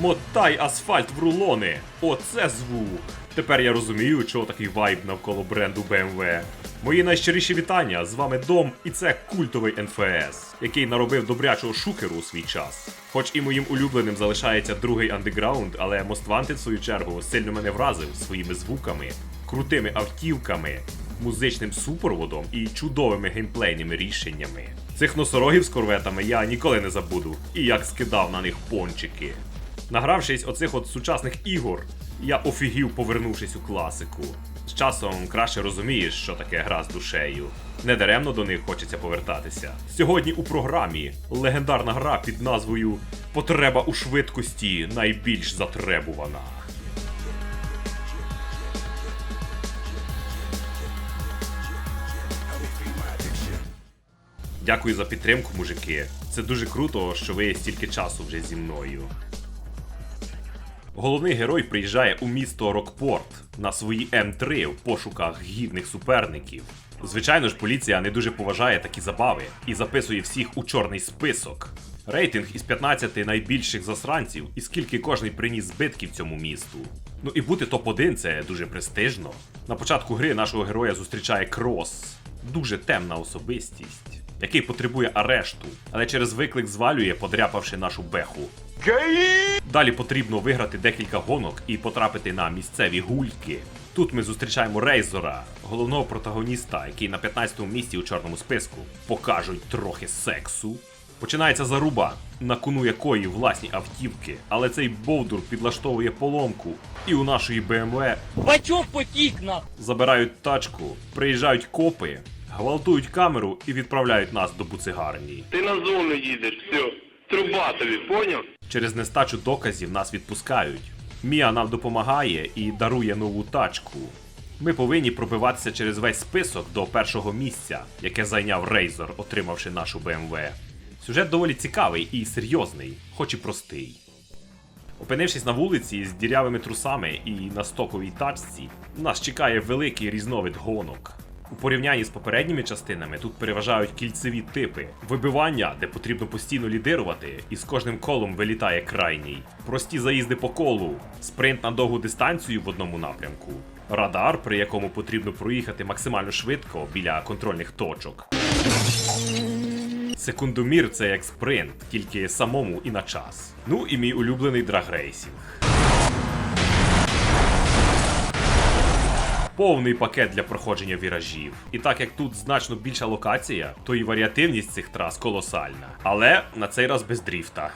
Мотай асфальт в рулони. Оце звук. Тепер я розумію, чого такий вайб навколо бренду BMW. Мої найщиріші вітання. З вами Дом, і це культовий НФС, який наробив добрячого шукеру у свій час. Хоч і моїм улюбленим залишається другий андеграунд, але Most Wanted, в свою чергу, сильно мене вразив своїми звуками, крутими автівками, музичним супроводом і чудовими геймплейними рішеннями. Цих носорогів з корветами я ніколи не забуду, і як скидав на них пончики. Награвшись оцих от сучасних ігор, я офігів, повернувшись у класику. З часом краще розумієш, що таке гра з душею. Недаремно до них хочеться повертатися. Сьогодні у програмі легендарна гра під назвою Потреба у швидкості найбільш затребувана. Дякую за підтримку, мужики. Це дуже круто, що ви стільки часу вже зі мною. Головний герой приїжджає у місто Рокпорт на свої М3 в пошуках гідних суперників. Звичайно ж, поліція не дуже поважає такі забави і записує всіх у чорний список. Рейтинг із 15 найбільших засранців, і скільки кожний приніс збитків цьому місту. Ну і бути топ-1 це дуже престижно. На початку гри нашого героя зустрічає Крос, дуже темна особистість, який потребує арешту, але через виклик звалює, подряпавши нашу беху. Далі потрібно виграти декілька гонок і потрапити на місцеві гульки. Тут ми зустрічаємо Рейзора, головного протагоніста, який на 15-му місці у чорному списку. Покажуть трохи сексу. Починається заруба, на кону якої власні автівки, але цей бовдур підлаштовує поломку, і у нашої БМВ Бачок потік на. забирають тачку, приїжджають копи, гвалтують камеру і відправляють нас до буцигарні. Ти на зону їдеш, все. Труба тобі, поняв? Через нестачу доказів нас відпускають. Мія нам допомагає і дарує нову тачку. Ми повинні пробиватися через весь список до першого місця, яке зайняв Рейзор, отримавши нашу БМВ. Сюжет доволі цікавий і серйозний, хоч і простий. Опинившись на вулиці з дірявими трусами і на стоковій тачці, нас чекає великий різновид гонок. У порівнянні з попередніми частинами тут переважають кільцеві типи, вибивання, де потрібно постійно лідирувати, і з кожним колом вилітає крайній, прості заїзди по колу, спринт на довгу дистанцію в одному напрямку, радар, при якому потрібно проїхати максимально швидко біля контрольних точок. Секундомір це як спринт, тільки самому і на час. Ну і мій улюблений драгрейсінг. Повний пакет для проходження віражів. І так як тут значно більша локація, то і варіативність цих трас колосальна. Але на цей раз без дріфта.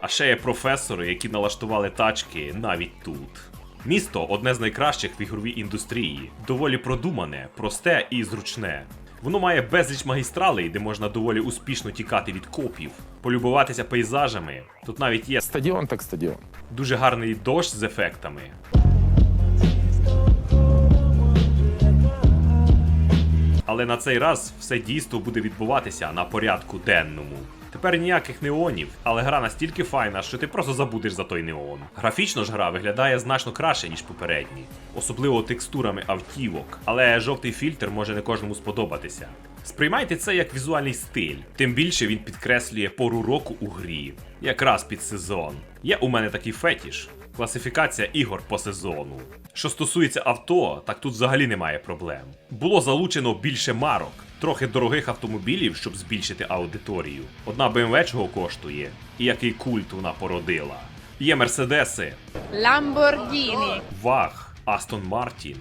А ще є професори, які налаштували тачки навіть тут. Місто одне з найкращих в ігровій індустрії, доволі продумане, просте і зручне. Воно має безліч магістралей, де можна доволі успішно тікати від копів, полюбуватися пейзажами. Тут навіть є Стадіон так стадіон. дуже гарний дощ з ефектами. Але на цей раз все дійство буде відбуватися на порядку денному. Тепер ніяких неонів, але гра настільки файна, що ти просто забудеш за той неон. Графічно ж гра виглядає значно краще, ніж попередні, особливо текстурами автівок, але жовтий фільтр може не кожному сподобатися. Сприймайте це як візуальний стиль, тим більше він підкреслює пору року у грі, якраз під сезон. Є у мене такий фетіш. Класифікація ігор по сезону. Що стосується авто, так тут взагалі немає проблем. Було залучено більше марок, трохи дорогих автомобілів, щоб збільшити аудиторію. Одна BMW чого коштує, і який культ вона породила. Є мерседеси, Lamborghini. Ваг, Астон Мартін,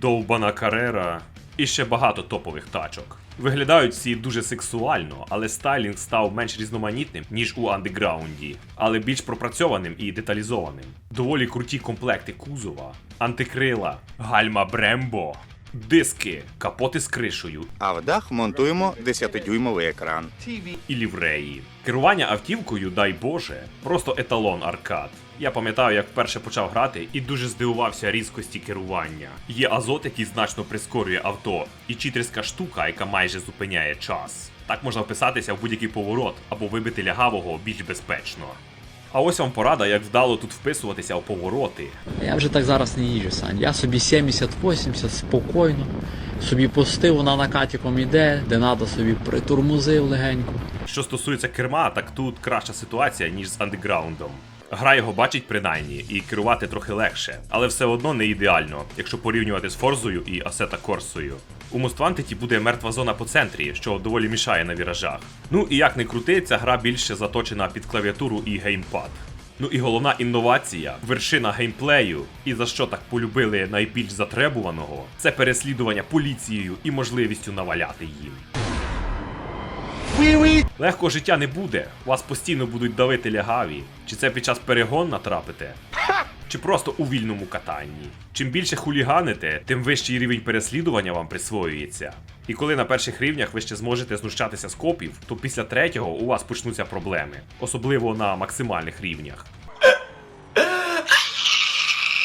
Довбана Карера і ще багато топових тачок. Виглядають всі дуже сексуально, але стайлінг став менш різноманітним, ніж у андеграунді, але більш пропрацьованим і деталізованим. Доволі круті комплекти кузова, антикрила, гальма Брембо, диски, капоти з кришею А в дах монтуємо 10-дюймовий екран. і лівреї. Керування автівкою, дай Боже, просто еталон аркад. Я пам'ятаю, як вперше почав грати і дуже здивувався різкості керування. Є азот, який значно прискорює авто, і читерська штука, яка майже зупиняє час. Так можна вписатися в будь-який поворот або вибити лягавого більш безпечно. А ось вам порада, як вдало тут вписуватися у повороти. Я вже так зараз не їжджу, Сань. Я собі 70-80 спокійно. Собі пустив, вона накатіком іде, де надо собі притурмузив легенько. Що стосується керма, так тут краща ситуація, ніж з андеграундом. Гра його бачить принаймні, і керувати трохи легше, але все одно не ідеально, якщо порівнювати з Форзою і Асета Корсою. У Моствантиті буде мертва зона по центрі, що доволі мішає на віражах. Ну і як не крути, ця гра більше заточена під клавіатуру і геймпад. Ну і головна інновація, вершина геймплею, і за що так полюбили найбільш затребуваного, це переслідування поліцією і можливістю наваляти їм. Легкого життя не буде, вас постійно будуть давити лягаві. Чи це під час перегон натрапите? Чи просто у вільному катанні. Чим більше хуліганите, тим вищий рівень переслідування вам присвоюється. І коли на перших рівнях ви ще зможете знущатися з копів, то після третього у вас почнуться проблеми, особливо на максимальних рівнях.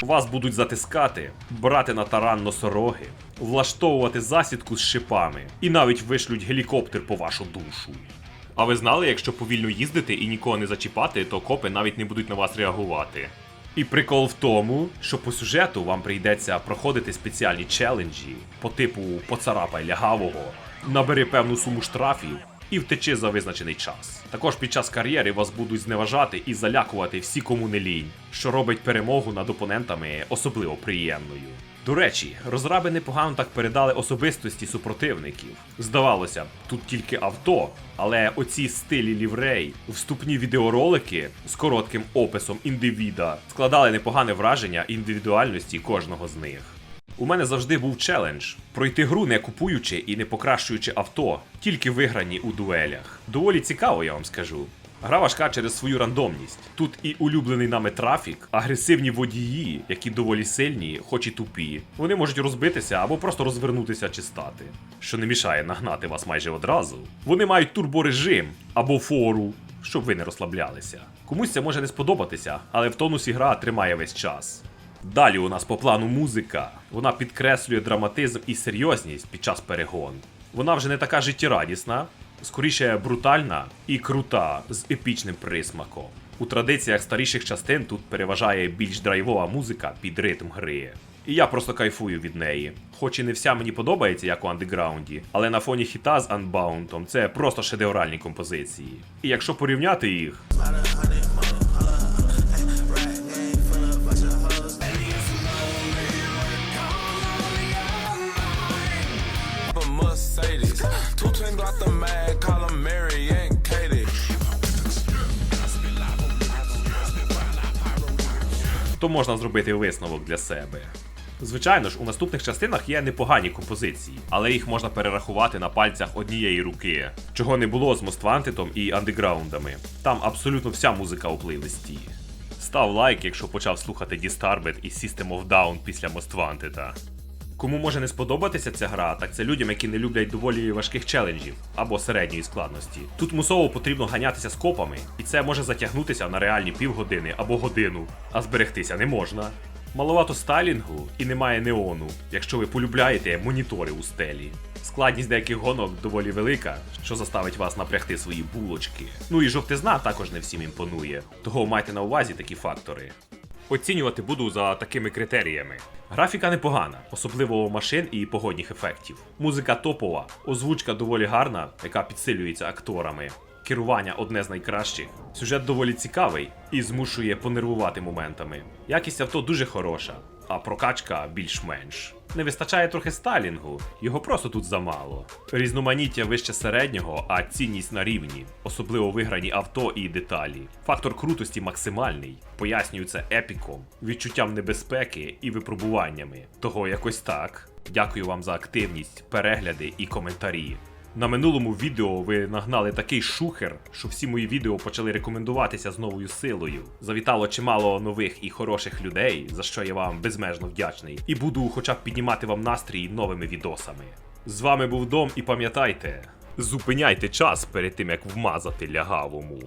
Вас будуть затискати, брати на таран носороги, влаштовувати засідку з шипами і навіть вишлють гелікоптер по вашу душу. А ви знали, якщо повільно їздити і нікого не зачіпати, то копи навіть не будуть на вас реагувати. І прикол в тому, що по сюжету вам прийдеться проходити спеціальні челенджі по типу поцарапай лягавого, набери певну суму штрафів і втечи за визначений час. Також під час кар'єри вас будуть зневажати і залякувати всі, кому не лінь, що робить перемогу над опонентами особливо приємною. До речі, розраби непогано так передали особистості супротивників. Здавалося б, тут тільки авто, але оці стилі ліврей, вступні відеоролики з коротким описом індивіда складали непогане враження індивідуальності кожного з них. У мене завжди був челендж пройти гру не купуючи і не покращуючи авто, тільки виграні у дуелях. Доволі цікаво, я вам скажу. Гра важка через свою рандомність. Тут і улюблений нами трафік, агресивні водії, які доволі сильні, хоч і тупі. Вони можуть розбитися або просто розвернутися чи стати, що не мішає нагнати вас майже одразу. Вони мають турборежим або фору, щоб ви не розслаблялися. Комусь це може не сподобатися, але в тонусі гра тримає весь час. Далі у нас по плану музика. Вона підкреслює драматизм і серйозність під час перегон. Вона вже не така життєрадісна, скоріше брутальна і крута з епічним присмаком. У традиціях старіших частин тут переважає більш драйвова музика під ритм гри. І я просто кайфую від неї. Хоч і не вся мені подобається, як у андеграунді, але на фоні хіта з Unbound це просто шедевральні композиції. І якщо порівняти їх, got the mag, call them Mary and Katie. то можна зробити висновок для себе. Звичайно ж, у наступних частинах є непогані композиції, але їх можна перерахувати на пальцях однієї руки, чого не було з Моствантитом і андеграундами. Там абсолютно вся музика у плейлисті. Став лайк, якщо почав слухати Disturbed і System of Down після Моствантита. Кому може не сподобатися ця гра, так це людям, які не люблять доволі важких челенджів або середньої складності. Тут мусово потрібно ганятися з копами, і це може затягнутися на реальні півгодини або годину, а зберегтися не можна. Маловато стайлінгу і немає неону, якщо ви полюбляєте монітори у стелі. Складність деяких гонок доволі велика, що заставить вас напрягти свої булочки. Ну і жовтизна також не всім імпонує, того майте на увазі такі фактори. Оцінювати буду за такими критеріями. Графіка непогана, особливо машин і погодних ефектів. Музика топова, озвучка доволі гарна, яка підсилюється акторами. Керування одне з найкращих. Сюжет доволі цікавий і змушує понервувати моментами. Якість авто дуже хороша, а прокачка більш-менш. Не вистачає трохи сталінгу, його просто тут замало. Різноманіття вище середнього, а цінність на рівні, особливо виграні авто і деталі. Фактор крутості максимальний, пояснюю це епіком, відчуттям небезпеки і випробуваннями. Того якось так. Дякую вам за активність, перегляди і коментарі. На минулому відео ви нагнали такий шухер, що всі мої відео почали рекомендуватися з новою силою. Завітало чимало нових і хороших людей, за що я вам безмежно вдячний, і буду хоча б піднімати вам настрій новими відосами. З вами був Дом і пам'ятайте, зупиняйте час перед тим як вмазати лягавому.